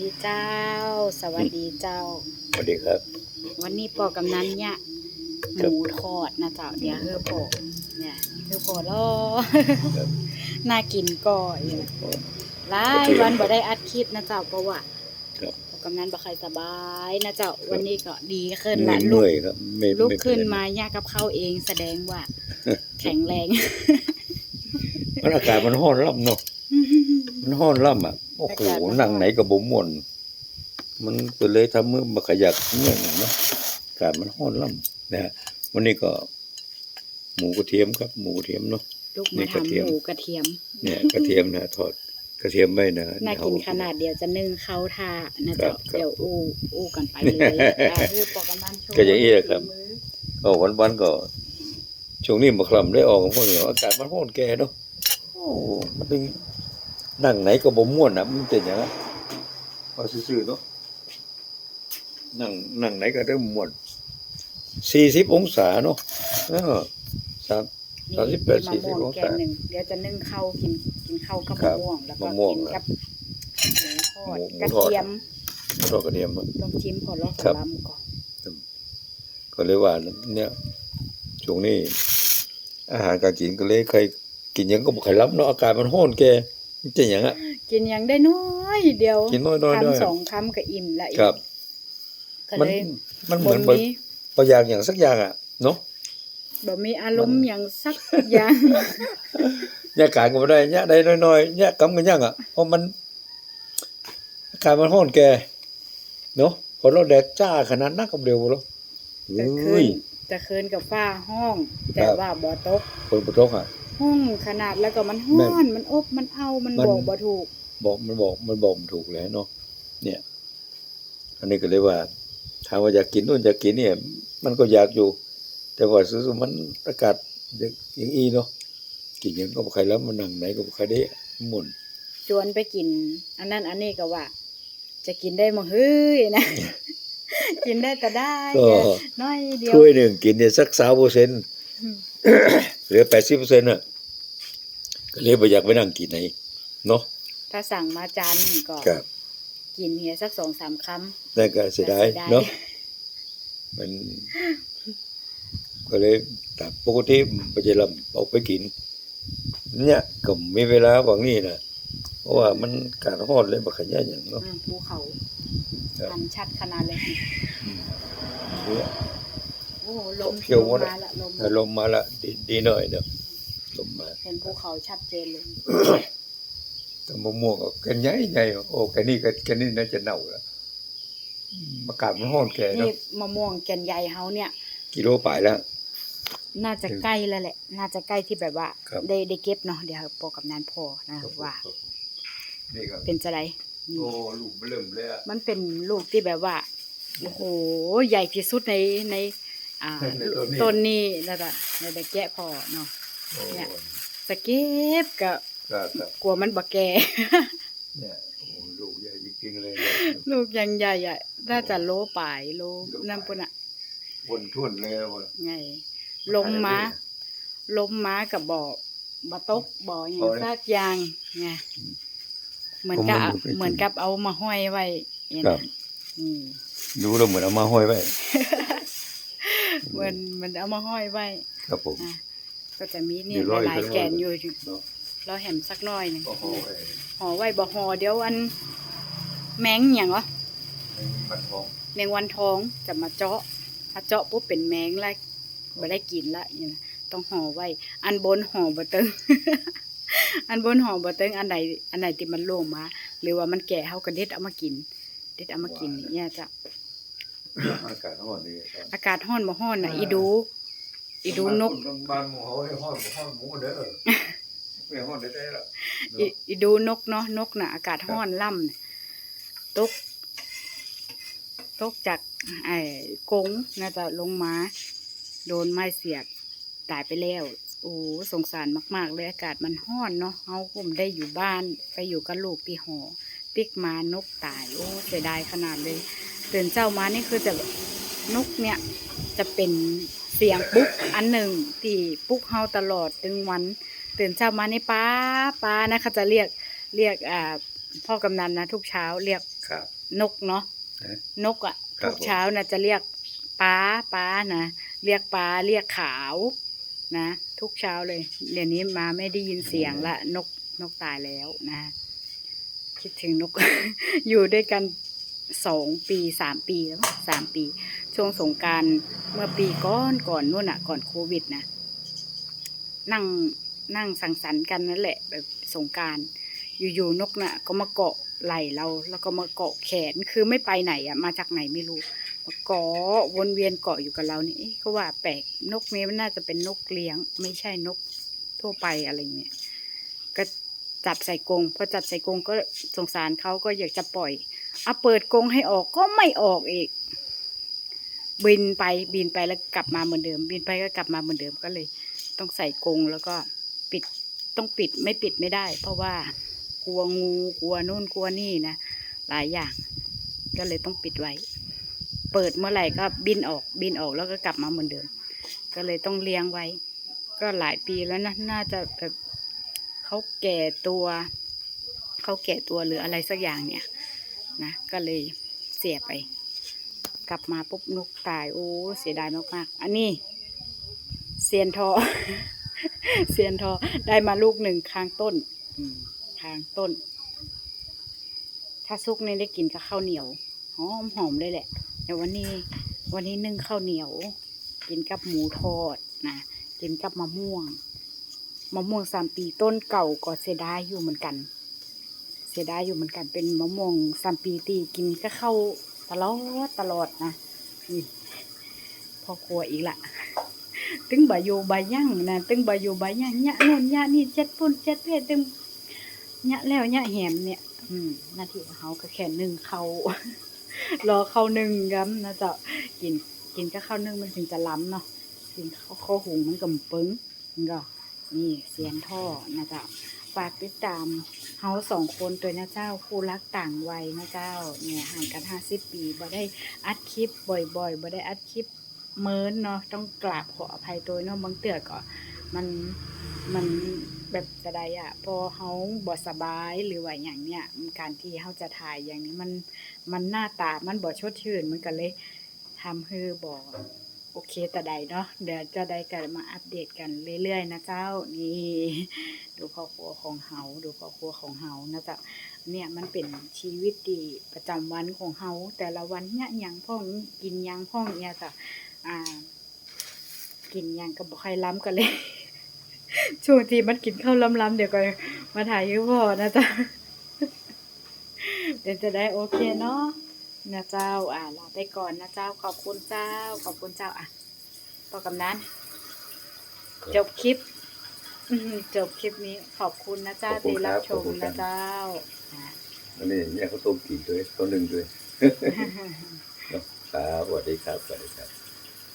ดีเจ้า สวัสดีเจ้า สวัสดีครับ วันนี้ปอกำนันเนี่ยหครับมูทอดนะเจ้าเดี๋ยวเฮือโปะเนี่ยเฮือโปะล่อครับน่ากินก่อยหลายวันบ่ได้อัดคลิปนะเจ้าเพราะว่าครับปอกำนันบ่ค่อยสบายนะเจ้าวันนี้ก็ดีขึ้นเหนื่ละอยลุเหนื่กอยครับไม่ลุกไม่เป็ขึ้นไรมาย่างกับข้าวเองแสดงว่า แข็งแรงมันอากาศมันร้อนร่ำเนาะ มันร้อนร่ำอะโอ้โหอากาศมันร้อนนั่งไหนก็บ่ม่วนมันก็เลยทำมือมาขยักเงี้ยเนาะอากาศมันร้อนร่ำนะฮะวันนี้ก็ หมูกระเทียมครับ หมูกระเทียมเนาะลูกนี่มากระเทียทำมหมูกระเทียม เนี่ยกระเทียมนะทอดกระเทียมไว้นะน่าเอกินขนาดเดียวจะนึ่งเข้าทานะครัเจ้าบครับเดี๋ยวอู้อู้กันไปเลยอะคือปอกำนันโชว์ก็อย่างนี้แหละครับมือก็วันวันๆก็ช่วงนี้มาคลำได้ออกของพวกนี้อากาศมันร้อนแก่เนาะโอ้มันเป็ นนั่งไหนก็บ่ม่วนนะมันเป็นอย่างนั้นพอซื่อๆเนาะนั่งนั่งไหนก็ได้ม่วนสี่สิบองศาเนาะเออสามนี่สามสิบแปดมะสี่สิม่บวงองแกศางหนึ่งเดี๋ยวจะนึ่งข้าวกินกินข้าวกับครัมะบม่วงแล้วก็มะม่วงกินนะกับหมูทอดหมูกระทอดเทียมทอดกระเทียมลองชิมก่อนลองครับลำก่อนก็เลยว่าเนี่ยช่วงนี้อาหารการกินก็เลยใครกินหยังก็บ่ค่อยรับเนาะอากาศมันร้อนแก่ มันเป็นอย่างอะ กินอย่างได้น้อยเดียวกินน้อยๆน้อยคำสองคำก็อิ่มละอีกครับก็มันเลยมันเหบ่มือนบ่มีบ่อยากอย่างสักอย่างอะเนาะบ่มีอารมณ์อย่างสักอย่างยากาศก็บ่ได้ยะได้น้อยๆยะกำกันยังอะเพราะมันอากาศมันร้อนแก่เนาะพอเราแดดจ้าขนาดนั้นก็เร็วแล้วจะเฮ้คืนยจะคืนกับฟ้าห้อง แต่ครับว่าบ่ตกคนบ่ตกอะ ห้องขนาดแล้วก็มันห้แม่อนมันอบมันเอามันมันบอกบ่ถูก บอกมันบอกมันบอกมันถูกเลยเนาะเนี่ย อันนี้ก็เลยว่าถามว่าอยากกินนู่นอยากกินเนี่ย มันก็อยากอยู่ แต่ว่าซื่อๆมันอากาศอย่างอีเนาะกินหยังก็บ่ใครแล้วมันนั่งไหนก็บ่ใครได้หมุนชวนไปกิน อันนั้นอันนี้ก็ว่า จะกินได้มั้งเฮ้ยนะกินได้ก็ได้ก็น้อยเดียวถ้วยหนึ่งกินเนี่ยสักสามเปอร์เซ็นต์อืม เหลือแปดสิบเปอร์เซ็นต์อะก็เลยบ่อยากไปนั่งกินไหนเนาะถ้าสั่งมาจานหนึ่งก็ครับกินเฮียสักสองสามคนั่นก็เสียดายเสียดายเนาะมัน ก็เลยแต่ปกติปัจจุบันออกไปกิน เนี่ยก็มีเวลาบางนี่นะเพราะว่ามันการฮอดเลยบักขยะอย่างำเนาะอืมภูเขาครับทันชัดขนาดเลยเนี่ยโอ้โห ลมเที่ยวลหมมดอะมาละลมถ้าลมมาละดีดีหน่อยเนาะลมมาเห็นภูเขาชัดเจนเลยแต่มะม่วงก็แกันใหญ่ใหญ่โอ้แค่นี้ก็แค่นี้น่าจะเน่าแล้วอากาศมันร้อนแก่นี่เนาะมะม่วงแก่นใหญ่เฮาเนี่ย กิโลปลายแล้วน่าจะใกล้แล้วแหละ น่าจะใกล้ที่แบบว่าครับได้ได้เก็บเนาะเดี๋ยวปอกับนานพอนะว่านี่ครับเป็นจะไรนี่โอ้ลูกเริ่มเลยอะมันเป็นลูกที่แบบว่าโอ้โหใหญ่ที่สุดในใน อ่าในต้นนี้ ต้นนี้แล้วก็ในได้แกะพอเนาะ โอ้เนี่ย สเก็บก็ครับครับกลัวมันบ่แก่ เนี่ยโอ้ลูกใหญ่จริงๆเลยเนี่ย ลูกยังใหญ่อะน่าจะโลปลายโลน้ำปุ่นอะวนทุ่นเลยว่ะไงลมมาลมมากับบ่อบ่ตกบ่ออย่างสักอย่างไงเหมือนกับเหมือนกับเอามาห้อยไว้เนี่ยครันะบนี่ดูแล้วเหมือนเอามาห้อยไว้ เหมือนมันเอามาห้อยไว้ครับผมอะก็จะมีเนี่เดี๋ยยวร้อยหลายข้างนอกๆแกนอยู่เนาะเราแหมสักหน้อยหนึงโอ้โหห่อไว้บ่ห่อเดี๋ยวอันแมงอย่างเหรอมันทองแมงวันทองจะมาเจาะ ถ้าเจาะปุ๊บเป็นแมงแล้วบ่ได้กินละอย่างนี้นะต้องห่อไว้ อันบนห่อบ่เตึงอันบนห่อบ่เตึงอันไหนอันไหนที่มันโล่งมา หรือว่ามันแก่เฮาก็เด็ดเอามากิน เด็ดเอามากินเนี่ยจ้ะ อากาศร้อนดีครับอากาศร้อนบ่ร้อนน่ะ อีดู อีดูนก บ้านหมูเฮาไอ้ฮ้อนบ่ฮ้อนหมูเด้อไม่ฮ้อนได้ๆล่ะอีอีดูนกเนาะนกน่ะ อากาศร้อนล่ำน่ะตก ตกจากไอ้กรงน่าจะลงมา โดนไม้เสียบตายไปแล้ว โอ้สงสารมาก ๆ เลยอากาศมันร้อนเนาะเฮาผมได้อยู่บ้านไปอยู่กับลูกที่หอ ปิกมานกตาย โอ้เสียดายขนาดเลย ตื่นเช้ามานี่คือจะนกเนี่ยจะเป็นเสียงปุ๊กอันหนึ่งที่ปลุ๊กเฮาตลอดตึงวัน ตื่นเช้ามานี่ป้าป้านะคะจะเรียกเรียกอ่าพ่อกำนันนะทุกเช้าเรียกครับ นกเนาะฮะนกอะครัทุบกเช้านะจะเรียกป้าป้านะเรียกป้าเรียกขาวนะ ทุกเช้าเลยเดี๋ยวนี้มาไม่ได้ยินเสียงละนกนกตายแล้วนะ คิดถึงนกอยู่ด้วยกัน สองปีสามปีแล้วสามปี ช่วงสงการเมื่อปีก่อนก่อนนู่นอะก่อนโควิดนะนั่งนั่งสังสรรค์กันนั่นแหละ แบบสงการอยู่ๆนกน่ะ ก็มาเกาะไหล่เรา แล้วก็มาเกาะแขนคือไม่ไปไหนอะมาจากไหนไม่รู้มาเกาะวนเวียนเกาะอยู่กับเรานี่เอ๊ะก็ว่าแปลกนกนี้มันน่าจะเป็นนกเลี้ยง ไม่ใช่นกทั่วไปอะไรเงี้ยก็จับใส่กรงพอจับใส่กรงก็สงสารเขาก็อยากจะปล่อย เอาเปิดกรงให้ออกก็ไม่ออกอีก บินไปบินไปแล้วกลับมาเหมือนเดิม บินไปก็กลับมาเหมือนเดิมก็เลย ต้องใส่กรงแล้วก็ปิดต้องปิดไม่ปิดไม่ได้ เพราะว่ากลัวงูกลัวนู่นกลัวนี่นะหลายอย่าง ก็เลยต้องปิดไว้ เปิดเมื่อไหร่ก็บินออกบินออกแล้วก็กลับมาเหมือนเดิม ก็เลยต้องเลี้ยงไว้ ก็หลายปีแล้วนะน่าจะแบบเขาแก่ตัวเขาแก่ตัวหรืออะไรสักอย่างเนี่ย นะ ก็เลยเสียไป กลับมาปุ๊บนกตาย โอ้ เสียดายมากๆ อันนี้เซียนทอ เซียนทอได้มาลูกหนึ่งค้างต้นค้างต้น ถ้าซุกนี่ได้กินกับข้าวเหนียวหอมหอมเลยแหละแต่วันนี้ วันนี้นึ่งข้าวเหนียว กินกับหมูทอดนะกินกับมะม่วงมะม่วงสามปีต้นเก่าก็เสียดายอยู่เหมือนกัน เสียดายอยู่เหมือนกันเป็นมะม่วงสามปีตีกินก็เข้าตลอดตลอดนะนี่พ่อครัวอีกละตึงบาโยบายั่งนะตึงบาโยบายั่งยะนู่นยะนี่เจ็ดปุ่นเจ็ดเพศตึงยะแล้วยะแหมเนี่ยอืมหน้าที่ของเขาก็แค่นึ่งเขารอเข้านึ่งย้ำนะจ๊ะกินกินก็ข้าวนึ่งมันถึงจะล้ำเนาะกินข้าวข้าวหุงมันก็ปึ้งมันก็นี่เสียนท่อนะจ๊ะ ฝากติดตามเฮาสองคนตัวนะเจ้าคู่รักต่างวัยนะเจ้า เนี่ยห่างกันห้าสิบปีบ่ได้อัดคลิปบ่อยๆบ่ได้อัดคลิปเมินเนาะต้องกราบขออภัยตัวเนาะบางเตือก็มันมันแบบจะได้อะพอเฮาบ่สบายหรือว่าอย่างเนี้ยการที่เฮาจะถ่ายอย่างนี้มันมันหน้าตามันบ่ชดชื่นมันก็เลยทำให้บ่ โอเคแต่ใดเนาะเดี๋ยวจะได้กันมาอัปเดตกันเรื่อยๆนะเจ้านี่ดูครอบครัวของเฮาดูครอบครัวของเฮานะจ๊ะเนี่ยมันเป็นชีวิตที่ประจำวันของเฮาแต่ละวันเนี่ยยังพ่องกินยังพ่องเนี่ยจ้ะอ่า กินยังก็บ่ค่อยล้ำกันเลยช่วงที่มันกินข้าวล้ำๆเดี๋ยวก็มาถ่ายให้พ่อนะจ๊ะเดี๋ยวจะได้โอเคเนาะ นะเจ้า อ่าลาไปก่อนนะเจ้า ขอบคุณเจ้า ขอบคุณเจ้า อะต่อกำนั้น จบคลิปอืมจบคลิปนี้ขอบคุณนะเจ้าขอบคุณที่รับชครับขอบมคุณครันะบ เจ้าอะอันนี้เนี่ยเขาต้มกินด้วยต้นหนึ่งด้วย ครับสวัสดีครับสวัสดีครับ